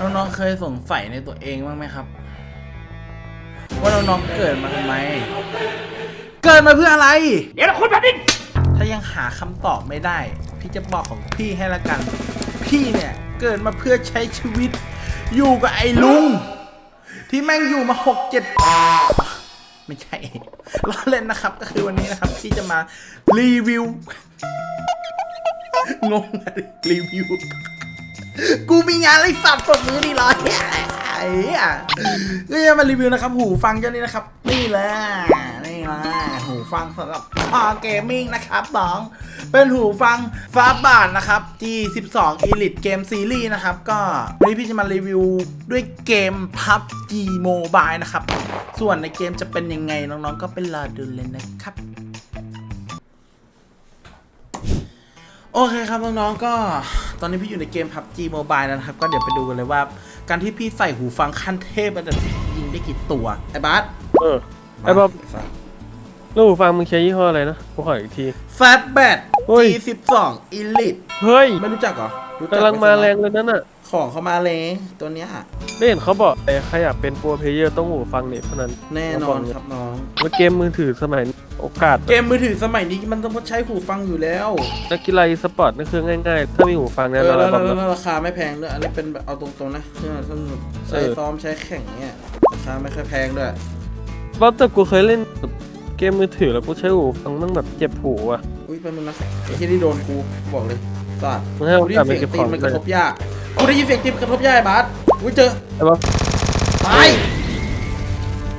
น้องๆเคยสงสัยในตัวเองบ้างไหมครับ ว่าน้องๆเกิดมาทำไม เกิดมาเพื่ออะไร เดี๋ยวคุณแผ่นดินถ้ายังหาคำตอบไม่ได้ พี่จะบอกของพี่ให้ละกัน พี่เนี่ยเกิดมาเพื่อใช้ชีวิต อยู่กับไอ้ลุง ที่แม่งอยู่มาหกเจ็ดไม่ใช่ล้อเล่นนะครับ ก็คือวันนี้นะครับ พี่จะมารีวิว งงอะรีวิว กูมีงานอะไรสัตว์ปรบมือดีร้อยไอ้เหี้ยก็จะมารีวิวนะครับ หูฟังเจ้านี้นะครับ นี่แหละนี่แหละหูฟังสำหรับพอเกมมิ่งนะครับน้องเป็นหูฟังฟ้าบาทนะครับ G12 Elite Game Series นะครับ ก็วันนี้พี่จะมารีวิวด้วยเกม PUBG Mobile นะครับ ส่วนในเกมจะเป็นยังไงน้องๆ ก็เป็นรอดูเลยนะครับโอเคครับน้องๆก็ ตอนนี้พี่อยู่ในเกม PUBG Mobile แล้วนะครับ ก็เดี๋ยวไปดูกันเลยว่า การที่พี่ใส่หูฟังขั้นเทพมันจะยิงได้กี่ตัว ไอ้บัสเออ ไอ้บ๊อบแล้วหูฟังมึงใช้ยี่ห้ออะไรนะกูขออีกที แฟตแบตเฮ้ย G12 Elite เฮ้ยไม่รู้จักเหรอ รู้จักำลังมาแรงไหเลยนั่นน่ะ ของเขามาแรงตัวเนี้ยได้เห็นเขาบอกไอ้ใครอยากเป็นโปรเพลเยอร์ต้องหูฟังเนี่ยเท่านั้นแน่นอนครับน้อง แล้วเกมมือถือสมัยนี้ โอกาส เกมมือถือสมัยนี้มันต้องใช้หูฟังอยู่แล้วนักกีฬาอีสปอร์ตนั่นคือง่ายๆ ถ้ามีหูฟังเอเนี่ยอเราแล้วแบบแล้วแล้วราคาไม่แพงด้วยอันนี้เป็นแบบเอาตรงๆนะเพื่อสนุกใช้เออซ้อมใช้แข่งเนี่ยราคาไม่ค่อยแพงด้วยรอบแต่กูเคยเล่นเกมมือถือแล้วกูใช้หูฟังต้องแบบเจ็บหูอะ อุ้ยแป๊บนึงนะไอ้ที่นี่โดนกูบอกเลยสัตว์มึงให้โอกูได้กาสยินไปเสียงเก็บของตีนมันกเลระยทบยากกูได้ยินเสียงตีนกระทบยากไอ้บาสอุ้ยเจอไอ้บ๊อบตาย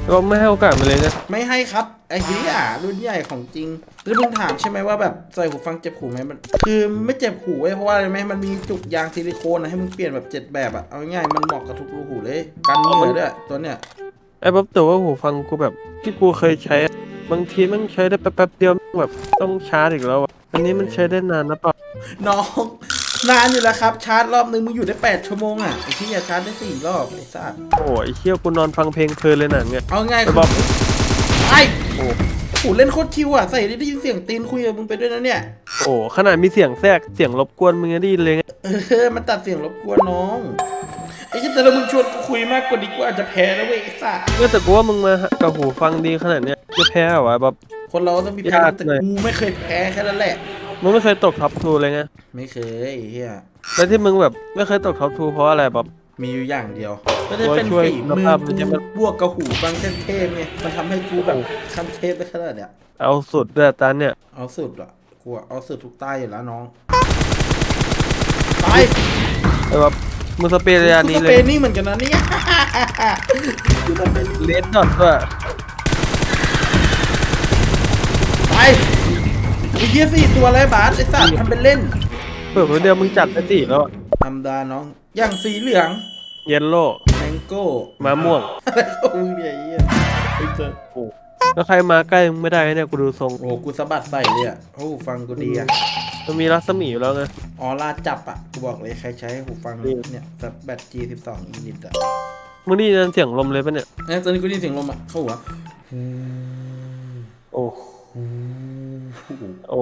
ไอ้บ๊อบไม่ให้โอกาสมันเลยนะ ไม่ให้ครับไอ้เหี้ยรุ่นใหญ่ของจริงแล้วมึงถามใช่ไหมว่าแบบใส่หูฟังเจ็บหูไหมมัน คือไม่เจ็บหูเว้ยเพราะว่าอะไรไหมมันมีจุกยางซิลิโคนนะให้มึงเปลี่ยนแบบเจ็ดแบบอะเอาง่ายๆมันเหมาะกับทุกรูหูเลยกันเหงื่อด้วยตัวเนี้ยไอ้บ๊อบแต่ว่าหูฟังกูแบบที่กูเคยใช้อะบางทีมันใช้ได้แป๊บๆเดียวแบบต้องชาร์จอีกแล้วอะอันนี้มันใช้ได้นานนะเปล่าน้อง นานอยู่แล้วครับ ชาร์จรอบนึงมึงอยู่ได้ 8 ชั่วโมงอะไอ้ที่อย่าชาร์จได้ 4 รอบไอ้สัสโอ้ยไอ้เชี่ยกูนอนฟังเพลงเพลินเลยน่ะเนี่ยเอาง่ายไอ้บ๊อบไอ้โอ้โหเล่นโคตรชิวอะใส่ได้ยินเสียงตีนคุยกับมึงไปด้วยนะเนี่ย โอ้ขนาดมีเสียงแทรกเสียงรบกวนมึงยังได้ยินเลยไงเออมันตัดเสียงรบกวนน้องไอ้ที่แต่ละมึงชวนกูคุยมากกว่าดีกูอาจจะแพ้นะเว้ยไอ้สัสเมื่อแต่กูว่ามึงมากับหูฟังดีขนาดเนี้ยจะแพ้เหรอวะบ๊อบคนเราต้องมีแพ้ยากแต่เลย กูไม่เคยแพ้แค่นั้นแหละ มึงไม่เคยตกท็อปทูเลยไงไม่เคยไอ้เฮียแล้วที่มึงแบบไม่เคยตกท็อปทูเพราะอะไรบ๊อบมีอยู่อย่างเดียวก็จะเป็นช่วยฝีมือคุณภาพมันจะกูมาบวกกับหูฟังเทพๆไงมันทำให้กูแบบคันเทพได้ขนาดเนี้ยเอาสุดด้วยตานเนี่ย เอาสุดอะกูอะเอาสุดทุกใต้อยู่แล้วน้องตายไอ้บ๊อบมึงสเปรย์ระยะนี้กูเลสเปยนนี่เหมือนกันนะเนี่ยกูสเปนนี่เลดดอทด้วยไป ไอ้เหี้ยสี่ตัวอะไรบาสไอ้สัตว์ทำเป็นเล่นเปิดคนเดียวมึงจัดไปสี่แล้วอะธรรมดาน้อง อย่างสีเหลืองเยลโล่แมงโก้มะม่วงอะไรของมึงเนี่ยไอ้เหี้ยไอ้เจ้าโอ้แล้วใครมาใกล้มึงไม่ได้เนี่ยกูดูทรงโอ้กูสะบัดใส่เลยอะโอ้หูฟังกูดีอะมันมีรัศมีอยู่แล้วไง ออร่าจับอะกูบอกเลยใครใช้หูฟังดีเนี่ยสับแบต G12 อีนิตอะมึงได้ยินเสียงลมเลยปะเนี่ยเนี่ยตอนนี้กูได้ยินเสียงลมอะเข้าหัวโอ้ โอ้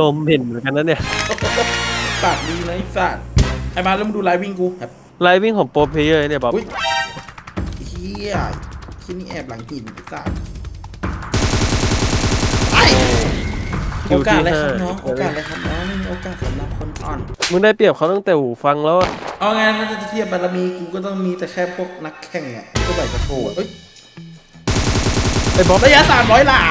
ลมเห็นเหมือนกันนะเนี่ยปากดีนะไอ้สัตว์ไอ้บาสแล้วมึงดูไลฟ์วิ่งกูครับไลฟ์วิ่งของโปรเพลเยอร์เนี่ยบ๊อบอุ้ยเฮียที่นี่แอบหลังหินไอ้สัตว์ไปโอกาสอะไรครับน้องโอกาสอะไรครับน้องไม่มีโอกาสสำหรับคนอ่อนมึงได้เปรียบเขาตั้งแต่หูฟังแล้วอะเอาไงถ้าจะเทียบบารมีกูก็ต้องมีแต่แค่พวกนักแข่งอะกูก็ใบจะโชว์อะเอ้ยไอ้บ๊อบระยะสามร้อยหล่า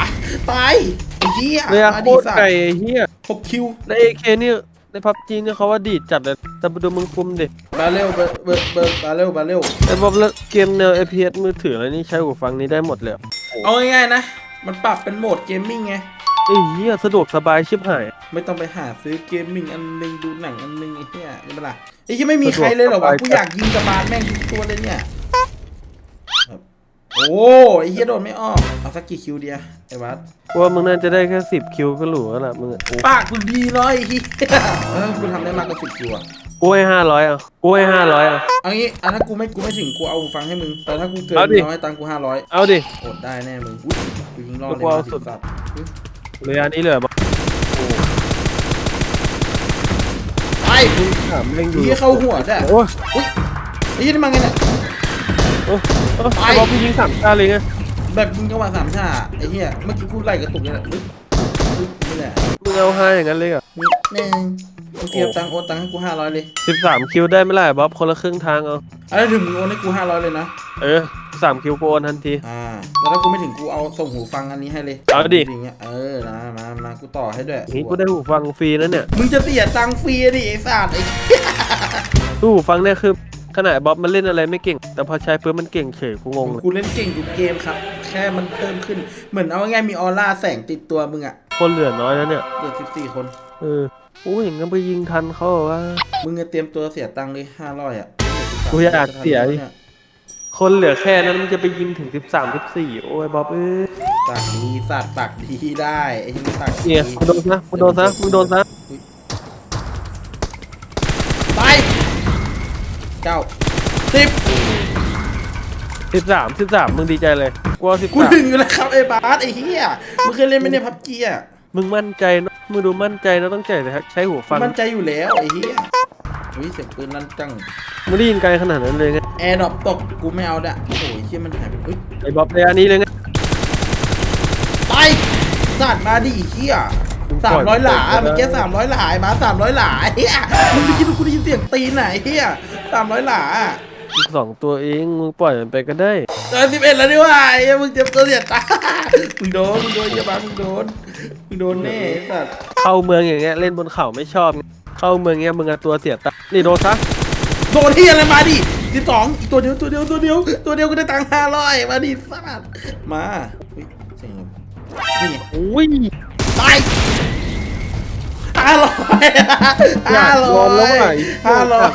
ตาย ไอ้เหี้ยระยะมาโคดีตรสัตไกลว์ไอ้เฮียหกคิว ในเอเคนี่ในพับจีเนี่ยเขาว่าดีดจัดเลยแต่ไปดูมึงคุมดิบาเร็วเบอร์เบอร์เบอร์บาเร็วบาเร็ว ไอ้บ๊อบแล้วเกมแนว FPS มือถืออะไรนี่ใช้หูฟังนี้ได้หมดเลยอะเอาง่ายๆนะ มันปรับเป็นโหมดเกมมิ่งไง ไอ้เฮียสะดวกสบายชิบหาย ไม่ต้องไปหาซื้อเกมมิ่งอันนึงดูหนังอันนึงไอ้เหี้ยนี่เป็นไรไอ้ที่ไม่มีใครเลยเหรอวะ กูอยากยิงกระบาลแม่งทุกตัวเลยเนี่ยครับ โอ้ไอ้เหี้ยโดนไม่ออก เอาสักกี่คิวเดียไอ้วัดกูว่ามึงน่าจะได้แค่สิบคิวก็หรูแล้วล่ะมึงอะโอ้ปากกูดีเนาะไอ้เหี้ยเออกูทำได้มากกว่าสิบคิวอะกูให้ห้าร้อยอะกูให้ห้าร้อยอะ เอางี้อะถ้ากูไม่กูไม่ถึงกูเอาหูฟังให้มึง แต่ถ้ากูเกินเอาดิ น้อยตังค์กูห้าร้อยเอาดิ อดได้แน่มึงอุ๊ยกูยิงรอดเลยกูเอานะสุด สัตว์อุ๊ยระยะนี้เลยบ๊อบไปถามแม่งดูเหี้ยเข้าหัวจ้ะโอ้ยอุ๊ยไอ้ยี่นี่มาไงเนี่ย โอ้โอ้ไปไอ้บ๊อบมึงยิงสามชาเลยไงแบบยิงจังหวะสามชาไอ้เหี้ยเมื่อกี้กูไล่กระตุกเนี่ยแหละปึ๊บปึ๊บนี่แหละมึงเอาห้าอย่างนั้นเลยเหรอะนิดนึงโอเคเอาตังค์โอนตังค์ให้กูห้าร้อยเลยสิบสามคิวได้ไหมล่ะบ๊อบคนละครึ่งทางเอาอะไรถึงมึงโอนให้กูห้าร้อยเลยนะ เออสามคิวกูโอนทันที อ่า แล้วถ้ากูไม่ถึงกูเอาส่งหูฟังอันนี้ให้เลยเอาดิ ย่างเงี้ยเออนะมามากูต่อให้ด้วยอย่างนี้กูได้หูฟังฟรีแล้วเนี่ยมึงจะเสียตังค์ฟรีดิไอ้สัตว์ไอ้หูฟังเนี่ยคือ ขนาดบ๊อบมันเล่นอะไรไม่เก่ง แต่พอใช้ปุ๊บมันเก่งเฉยกูงงเลยกูเล่นเก่งทุกเกมครับ แค่มันเพิ่มขึ้น เหมือนเอาง่ายๆมีออร่าแสงติดตัวมึงอะคนเหลือน้อยแล้วเนี่ยเหลือสิบสี่คน เออโอ้ยอย่างงั้นไปยิงทันเขาเหรอว่า มึงจะเตรียมตัวเสียตังค์เลยห้าร้อยอะกูอยากเสียดิ คนเหลือแค่นั้นมันจะไปยิงถึงสิบสามสิบสี่โอ้ยบ๊อบเอ้ยปากดีสัตว์ปากดีได้ไอ้ที่นี่ปากดีเนี่ยมึงโดนซะมึงโดนซะมึงโดนซะ ไป เก้าสิบสิบสามสิบสามมึงดีใจเลยกูเอาสิบกูสามถึงอยู่แล้วครับไอ้บาสไอ้เหี้ยมึงเคยเล่นไหมเนี่ยพับจีอะมึงมั่นใจเนอะมึงดูมั่นใจนะต้องใจแต่ใช้หูฟังมั่นใจอยู่แล้วไอ้เหี้ยอุ้ยเสียงปืนลั่นจังไม่ได้ยินไกลขนาดนั้นเลยไงแอร์ดรอปตกกูไม่เอาด่ะโอ้ยเหี้ยมันหายไปเฮ้ยไอ้บ๊อบระยะนี้เลยไงไปสัตว์มาดิไอ้เหี้ยมึงปสาล่มอยร้อยหลามันไปเมื่อกี้สามร้อยหลายมาสามร้อยหลาเฮียมึงไม่คิดว่ากูได้ยินเสียงตีนไหนเฮีย สามร้อยหลาอีกสองตัวเองมึงปล่อยมันไปก็ได้เออสิบเอ็ดแล้วดิว่าไอ้เหี้ยมึงเจ็บตัวเสียตามึงโดนมึงโดนอย่าบ้ามึงโดนมึงโดนแน่ไอ้สัตว์เข้าเมืองอย่างเงี้ยเล่นบนเขาไม่ชอบไงเข้าเมืองเงี้ยมึงเอาตัวเสียตานี่โดนซะโดนที่อะไรมาดิสิบสองอีกตัวเดียวตัวเดียวตัวเดียวตัวเดียวก็ได้ตังค์ห้าร้อยมาดิสัตว์มาอุ๊ยเสียงลมนี่ไงอุ้ยตายห้าร้อย ห้าร้อยห้าร้อย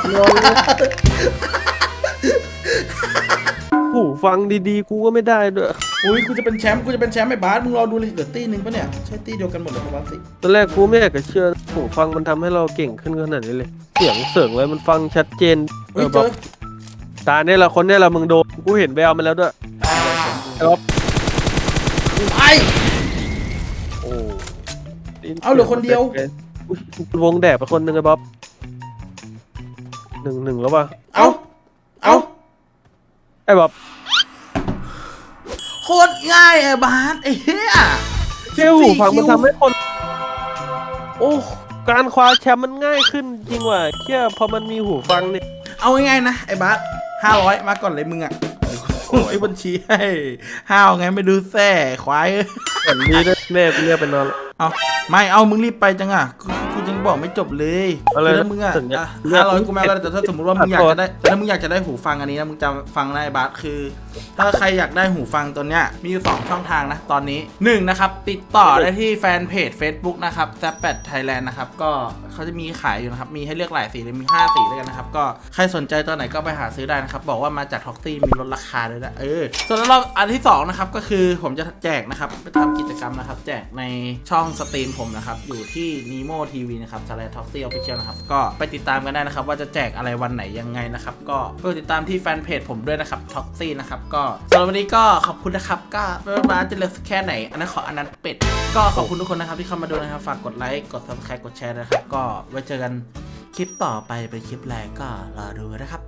หูฟังดีๆ กูก็ไม่ได้ด้วยอุ้ยกูจะเป็นแชมป์กูจะเป็นแชมป์ไอ้บาสมึงรอดูเลยเหลือตีหนึ่งปะเนี่ยใช่ตีเดียวกันหมดเลยปะบาสสิตอนแรกกูไม่อยากจะเชื่อหูฟังมันทำให้เราเก่งขึ้นขนาดนี้เลย เสียงเสริงเลยมันฟังชัดเจนเอเฮ้ยอเจบ๊อบอตาเนี่ยละคนเนี่ยละมึงโดนกูเห็นแววมันแล้วด้วยไอ้บ๊อบไปโอ้เอาเหลือคนเดียวอุ๊ย วงแดดไปคนหนึ่งไอ้บ๊อบหนึ่งหนึ่งแล้วป่ะเอาเอาไอ้บ๊อบโคตรง่ายไอ้บาสไอ้เหี้ยเที่ยวหูฟังมันทำให้คน โอ้การคว้าแชมป์มันง่ายขึ้นจริงว่ะเที่ยพอมันมีหูฟังเนี่ยเอาง่ายๆนะไอ้บาสห้าร้อยมาก่อนเลยมึงอะเดี๋ยวกูไอ้บัญชีให้ห้าวไงไม่ดูแส่ควายเอ้ยแบบนี้ด้วยแม่กูเรียกไปนอนแล้ว เอาไม่เอามึงรีบไปจังอะกูกูยังบอกไม่จบเลยเอาเลยคือถ้ามึงอะถึงเนี่ยห้าร้อยกูไม่เอาแล้วแต่ถ้าสมมติว่ามึงอยากตัดตัวจะได้แต่ถ้ามึงอยากจะได้หูฟังอันนี้นะมึงจะฟังนะไอ้บาสคือ ถ้าใครอยากได้หูฟังตัวเนี้ยมีอยู่สองช่องทางนะตอนนี้หนึ่งนะครับ ติดต่อได้ที่แฟนเพจ Facebook นะครับแซปแปดไทยแลนด์นะครับก็เขาจะมีขายอยู่นะครับมีให้เลือกหลายสีเลยมี 5 สีด้วยกันนะครับก็ใครสนใจตัวไหนก็ไปหาซื้อได้นะครับบอกว่ามาจากท็อกซี่มีลดราคาด้วยนะเออส่วนรอบอันที่สองนะครับก็คือผมจะแจกนะครับไปทำกิจกรรมนะครับแจกในช่องสตรีมผมนะครับ อยู่ที่ Nemo TV นะครับสแลท็อกซี่ออฟฟิเชียลนะครับ ก็ไปติดตามกันได้นะครับ ว่าจะแจกอะไรวันไหนยังไงนะครับ ก็เพื่อติดตามที่แฟนเพจผมด้วยนะครับท็อกซี่นะครับ ก็สำหรับวันนี้ก็ขอบคุณนะครับ ก็ไม่ว่าจะเลือกแค่ไหน อันนั้นขออันนั้นเป็ด ก็ขอบคุณทุกคนนะครับที่เข้ามาดูนะครับ ฝากกดไลค์ กด subscribe กดแชร์นะครับ ก็ไว้เจอกันคลิปต่อไปเป็นคลิปแรกก็รอดูนะครับ